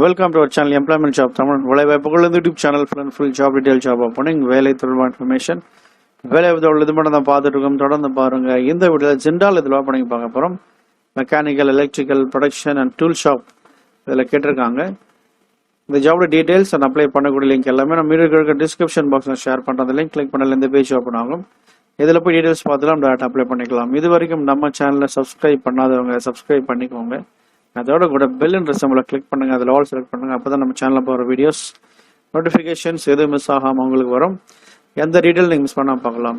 Welcome to our channel employment job Tamil வேலைவாய்ப்புகள் YouTube channel full and full job detail job opening வேலை தொடர்பான information வேலை விதவில் இது மட்டும் தான் பார்த்துட்டு இருக்கோம். தொடர்ந்து பாருங்க. இந்த வீடியோவில் ஜென்டால் இதில் ஓப்பனிங் பார்க்க போகிறோம் mechanical electrical production and tool shop இதில் கேட்டிருக்காங்க. இந்த ஜாபோட டீடைல்ஸ் அண்ட் அப்ளை பண்ணக்கூடிய லிங்க் எல்லாமே நம்ம வீடியோ இருக்க டிஸ்கிரிப்ஷன் பாக்ஸில் ஷேர் பண்ணுற அந்த லிங்க் கிளிக் பண்ணல இந்த பேஜ் ஓப்பன் ஆகும். இதில் போய் டீடைல்ஸ் பார்த்துலாம் டேரக்ட் அப்ளை பண்ணிக்கலாம். இது வரைக்கும் நம்ம சேனலில் சப்ஸ்கிரைப் பண்ணாதவங்க சப்ஸ்கிரைப் பண்ணிக்கோங்க. அதோட கூட பெல்ன்ற சிம்பிளை கிளிக் பண்ணுங்கள் அதில் ஆல் செலக்ட் பண்ணுங்க. அப்போ தான் நம்ம சேனலில் போகிற வீடியோஸ் நோட்டிஃபிகேஷன்ஸ் எதுவும் மிஸ் ஆகாமல் உங்களுக்கு வரும். எந்த டீட்டெயில் நீங்கள் மிஸ் பண்ணாமல் பார்க்கலாம்.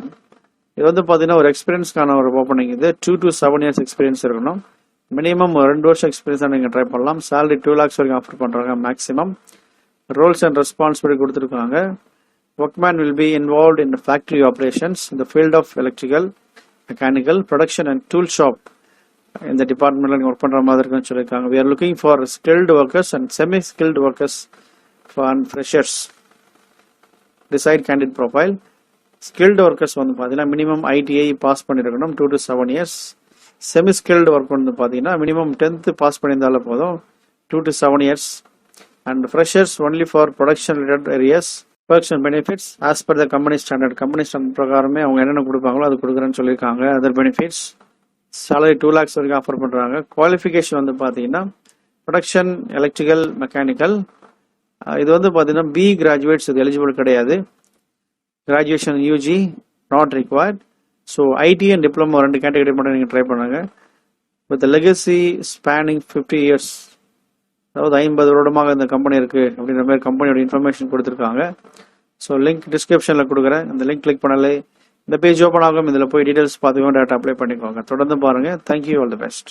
இது வந்து பார்த்தீங்கன்னா ஒரு எக்ஸ்பீரியன்ஸ்க்கான ஒரு ஓப்பனிங் இது two to seven years experience இருக்கணும். மினிமம் ரெண்டு வருஷம் எக்ஸ்பீரியன்ஸாக நீங்கள் ட்ரை பண்ணலாம். சேலரி டூ லேக்ஸ் வரைக்கும் ஆஃபர் பண்ணுறாங்க மேக்ஸிமம் ரோல்ஸ் அண்ட் ரெஸ்பான்சிபிலிட்டி கொடுத்துருக்காங்க. Workman will be involve in factory operations இந்த field of electrical mechanical production and tool shop இந்த டிபார்ட்மெண்ட்ல நீங்க ஒர்க் பண்ற மாதிரி இருக்குன்னு சொல்லியிருக்காங்க. We are looking for skilled workers and semi skilled workers for freshers desired candidate profile skilled workers வந்து பார்த்தீங்கன்னா மினிமம் ஐடிஐ பாஸ் பண்ணியிருக்கணும் two to seven years semi skilled work வந்து பார்த்தீங்கன்னா மினிமம் டென்த்து பாஸ் பண்ணியிருந்தாலும் போதும் two to seven years and freshers only for production related areas production benefits as per the company standard company standard பிரகாரமே அவங்க என்னென்ன கொடுப்பாங்களோ அது கொடுக்குறேன்னு சொல்லியிருக்காங்க. Other benefits salary two lakhs வரைக்கும் ஆஃபர் பண்ணுறாங்க குவாலிஃபிகேஷன் வந்து பார்த்தீங்கன்னா ப்ரொடக்ஷன் எலக்ட்ரிக்கல் மெக்கானிக்கல் இது வந்து பார்த்தீங்கன்னா பி கிராஜுவேட்ஸ் இது எலிஜிபிள் கிடையாது. Graduation UG not required so IT and diploma ரெண்டு கேட்டகரி மட்டும் நீங்கள் ட்ரை பண்ணுங்க. With legacy spanning fifty years அதாவது ஐம்பது வருடமாக இந்த கம்பெனி இருக்குது அப்படின்ற மாதிரி கம்பெனியோட இன்ஃபர்மேஷன் கொடுத்துருக்காங்க. ஸோ லிங்க் டிஸ்கிரிப்ஷனில் கொடுக்குறேன். அந்த லிங்க் கிளிக் பண்ணாலே இந்த பேஜ் ஓப்பன் ஆகும் இதில் போய் டீடைல்ஸ் பார்த்துக்கோங்க டேட்டா அப்ளை பண்ணிக்கோங்க. தொடர்ந்து பாருங்க. Thank you all the best